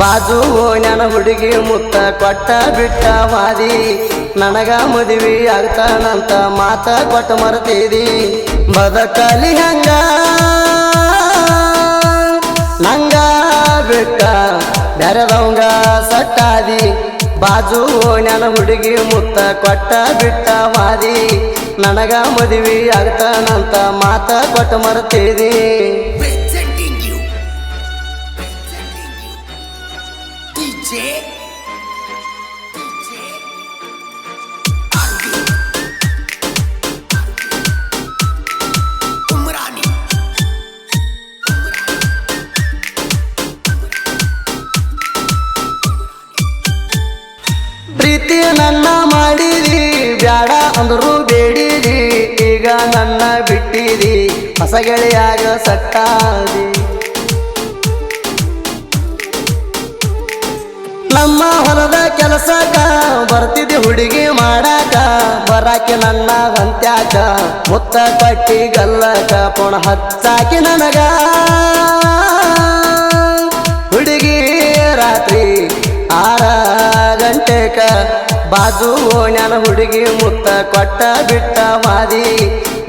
ಬಾಜು ನನ್ನ ಹುಡುಗಿ ಮುತ್ತ ಕೊಟ್ಟ ಬಿಟ್ಟ ವಾದಿ ನನಗ ಮದುವೆ ಆಗ್ತಾನಂತ ಮಾತ ಕೊಟ್ಟ ಮರತೀರಿ ಬದಕಲಿ ಹಂಗ, ನಂಗ ಬಿಟ್ಟ ಬೆರೆದವಂಗ ಸಟ್ಟಾದಿ. ಬಾಜು ನನ್ನ ಹುಡುಗಿ ಮುತ್ತ ಕೊಟ್ಟ ಬಿಟ್ಟ ವಾದಿ ನನಗ ಮದುವೆ ಆಗ್ತಾನಂತ ಮಾತ ಕೊಟ್ಟ ಮರ್ತಿದಿ. ಅಂದ್ರು ಬೇಡಿರಿ, ಈಗ ನನ್ನ ಬಿಟ್ಟಿರಿ. ಹೊಸ ಗೆಳೆಯಾಗ ಸಟ್ಟಾದಿ ನಮ್ಮ ಹೊಲದ ಕೆಲಸಕ್ಕ ಬರ್ತಿದ್ದೆ ಹುಡುಗಿ ಮಾಡಾಕ. ಬರಾಕಿ ನನ್ನ ಹಂತ್ಯಾಕ, ಮುತ್ತ ಕಟ್ಟಿ ಗಲ್ಲಕ ಪುಣ ಹಚ್ಚಾಕಿ ನನಗ. ಬಾಜು ಓಣ್ಯಾನ ಹುಡುಗಿ ಮುತ್ತ ಕೊಟ್ಟ ಬಿಟ್ಟ ಮಾದಿ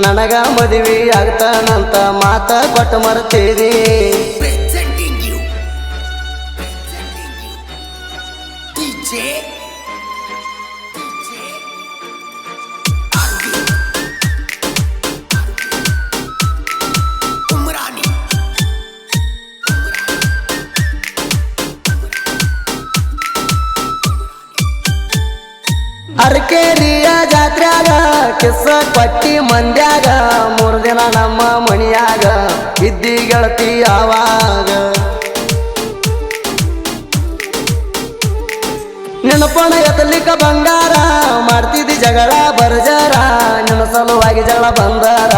ನನಗ ಮದುವೆ ಆಗ್ತಾನಂತ ಮಾತ ಕೊಟ್ಟ ಮರ್ತೀರಿ ಅರಕೇರಿಯ ಜಾತ್ರ್ಯಾಗ, ಕಿಸ್ಸ ಕೊಟ್ಟಿ ಮಂದ್ಯಾಗ, ಮೂರು ದಿನ ನಮ್ಮ ಮನಿಯಾಗ ಇದ್ದಿ ಗೆಳತಿ ಆವಾಗ ನೆನಪಣ ಎತ್ತಲಿಕ್ಕ ಬಂಗಾರ, ಮಾಡ್ತಿದ್ದಿ ಜಗಳ ಬರ್ಜಾರ, ನಿನ್ನ ಸಲುವಾಗಿ ಜಗಳ ಬಂದಾರ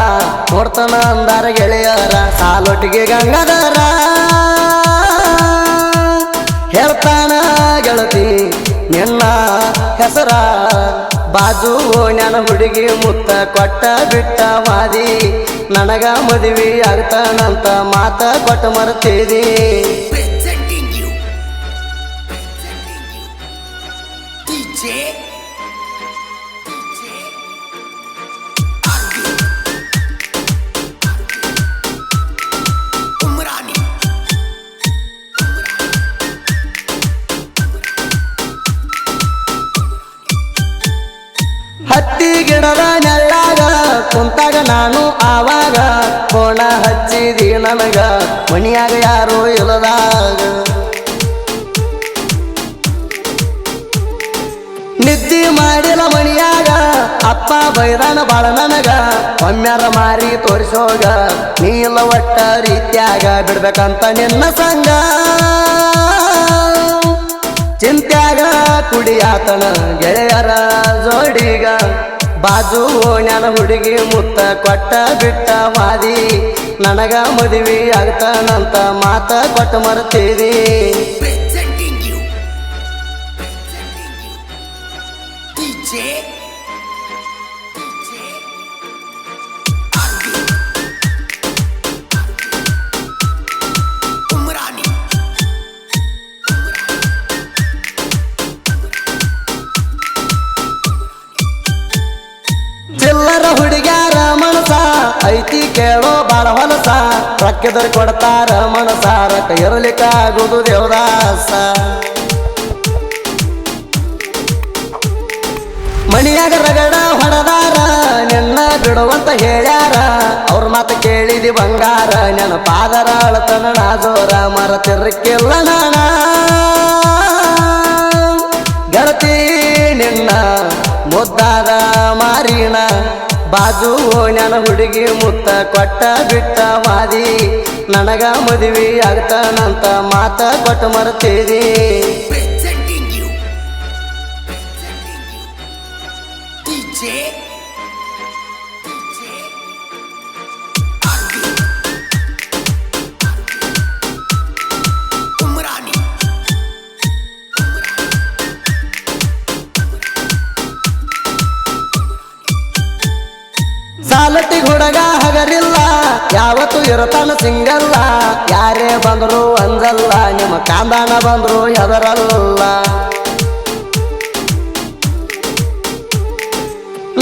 ನೋಡ್ತಾನ ಅಂದಾರ ಗೆಳೆಯರ, ಸಾಲೊಟ್ಟಿಗೆ ಗಂಗಾದಾರ ಹೇಳ್ತಾನ ಗೆಳತಿ ನಿನ್ನ ಹೆಸರ ಬಾಜು ನನ್ನ ಹುಡುಗಿ ಮುತ್ತ ಕೊಟ್ಟ ಬಿಟ್ಟ ಮಾದಿ. ನನಗ ಮದುವೆ ಆಗ್ತಾನಂತ ಮಾತ ಕೊಟ್ಟ ಮರ್ತೀರಿ ಕೋಣ ಹಚ್ಚಿದಿ ನನಗ. ಮನಿಯಾಗ ಯಾರು ಇಲ್ಲದಾಗ. ನಿದ್ದಿ ಮಾಡಿಲ್ಲ ಮಣಿಯಾಗ, ಅಪ್ಪ ಬೈದಾನ ಬಾಳ ನನಗ. ಒಮ್ಮ್ಯಾರ ಮಾರಿ ತೋರಿಸೋಗ, ನೀ ಇಲ್ಲ ಒಟ್ಟ ರೀತ್ಯಾಗ ಬಿಡ್ಬೇಕಂತ ನಿನ್ನ ಸಂಗ ಚಿಂತ್ಯಾಗ ಕುಡಿಯಾತನ ಗೆಳೆಯರ ಜೋಡಿಗ ಬಾಜು ಓಣ್ಯಾನ ಹುಡುಗಿ ಮುತ್ತ ಕೊಟ್ಟ ಬಿಟ್ಟ ವಾದಿ ನನಗ ಮದುವೆ ಆಗ್ತಾನಂತ ಮಾತ ಕೊಟ್ಟ ಮರ್ತೀರಿ ರೊಕ್ಕಿದ್ರ ಕೊಡ್ತಾರ ಮನಸ ರೊಕ್ಕ ಇರಲಿಕ್ಕಾಗುದು ದೇವದಾಸ. ಮಣಿಯಾಗ ರಗಡ ಹೊಡೆದಾರ, ನಿನ್ನ ಬಿಡುವಂತ ಹೇಳ್ಯಾರ. ಅವ್ರ ಮಾತು ಕೇಳಿದಿ ಬಂಗಾರ ನನ್ನ ಪಾದರ ಅಳತನ ನಾಜೋರ ಮರತಿರ್ಕಿಲ್ಲ ನಾನ. ಗರತಿ ನಿನ್ನ ಮುದ್ದಾದ ಮಾರಿನ ಬಾಜು ನನ್ನ ಹುಡುಗಿ ಮುತ್ತ ಕೊಟ್ಟ ಬಿಟ್ಟ ವಾದಿ. ನನಗ ಮದುವೆ ಆಗ್ತಾನಂತ ಮಾತ ಕೊಟ್ಟ ಮರ್ತೀರಿ ಸಾಲಟಿ ಹುಡುಗ ಹಗರಿಲ್ಲ. ಯಾವತ್ತು ಇರತಾನ ಸಿಂಗಲ್ಲ. ಯಾರೇ ಬಂದ್ರು ಅಂದಲ್ಲ ನಿಮ್ಮ ಕಾಂದಾಣ ಬಂದ್ರು ಹೆದರಲ್ಲ.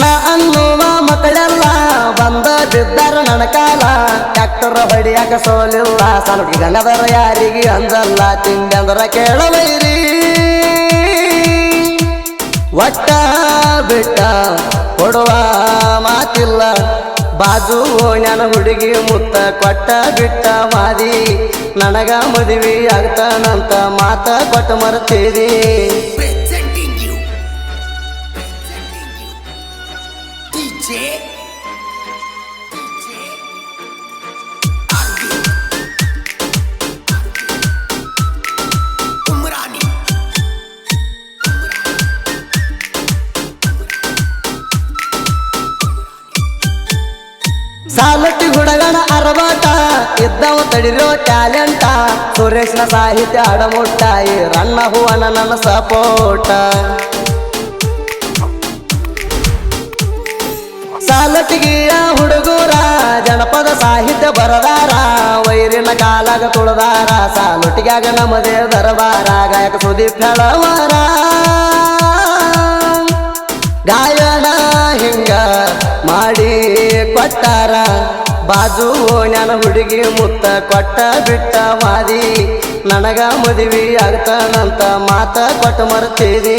ನಾ ಅನ್ನುವ ಮಕ್ಕಳೆಲ್ಲ ಬಂದ ಬಿದ್ದಾರ ನನ್ನ ಕಾಲ. ಟ್ಯಾಕ್ಟರ್ ಹೊಡಿಯಾಕ ಸೋಲಿಲ್ಲ. ಸಣ್ಣ ಗಣದರ ಯಾರಿಗೆ ಅಂದಲ್ಲ ತಿಂದಂದ್ರ ಕೇಳಬೈರಿ ಒಟ್ಟ ಬಿಟ್ಟ ಕೊಡುವ ಮಾತಿಲ್ಲ. ಬಾಜು ನನ್ನ ಹುಡುಗಿ ಮುತ್ತ ಕೊಟ್ಟ ಬಿಟ್ಟ ಮಾದಿ. ನನಗ ಮದುವೆ ಆಗ್ತಾನಂತ ಮಾತ ಕೊಟ್ಟ ಮರ್ತೀರಿ ಸಾಲಟ್ಟಿ ಹುಡುಗನ ಅರಬಾಟ, ಇದ್ದವ ತಡಿರೋ ಟ್ಯಾಲೆಂಟ. ಸುರೇಶ್ನ ಸಾಹಿತ್ಯ ಅಡಮುಟ್ಟಾಯಿ ರಣ್ಣ ಹೂವನ ನನ್ನ ಸಪೋಟ ಸಾಲಟ್ಟಿಗೆಯ ಹುಡುಗೂರ, ಜನಪದ ಸಾಹಿತ್ಯ ಬರದಾರ. ವೈರಿನ ಕಾಲಾಗ ತುಳದಾರ ಸಾಲೊಟ್ಟಿಗಾಗ ನಮ್ಮದೇ ದರಬಾರ. ಗಾಯಕ ಸುದೀಪ್ ಹೇಳವಾರ. ಕೊಟ್ಟಾರ? ಬಾಜು ನನ್ನ ಹುಡುಗಿ ಮುತ್ತ ಕೊಟ್ಟ ಬಿಟ್ಟ ಮಾದಿ ನನಗ ಮದುವೆ ಆಗ್ತಾನಂತ ಮಾತ ಕೊಟ್ಟು ಮರ್ತೀರಿ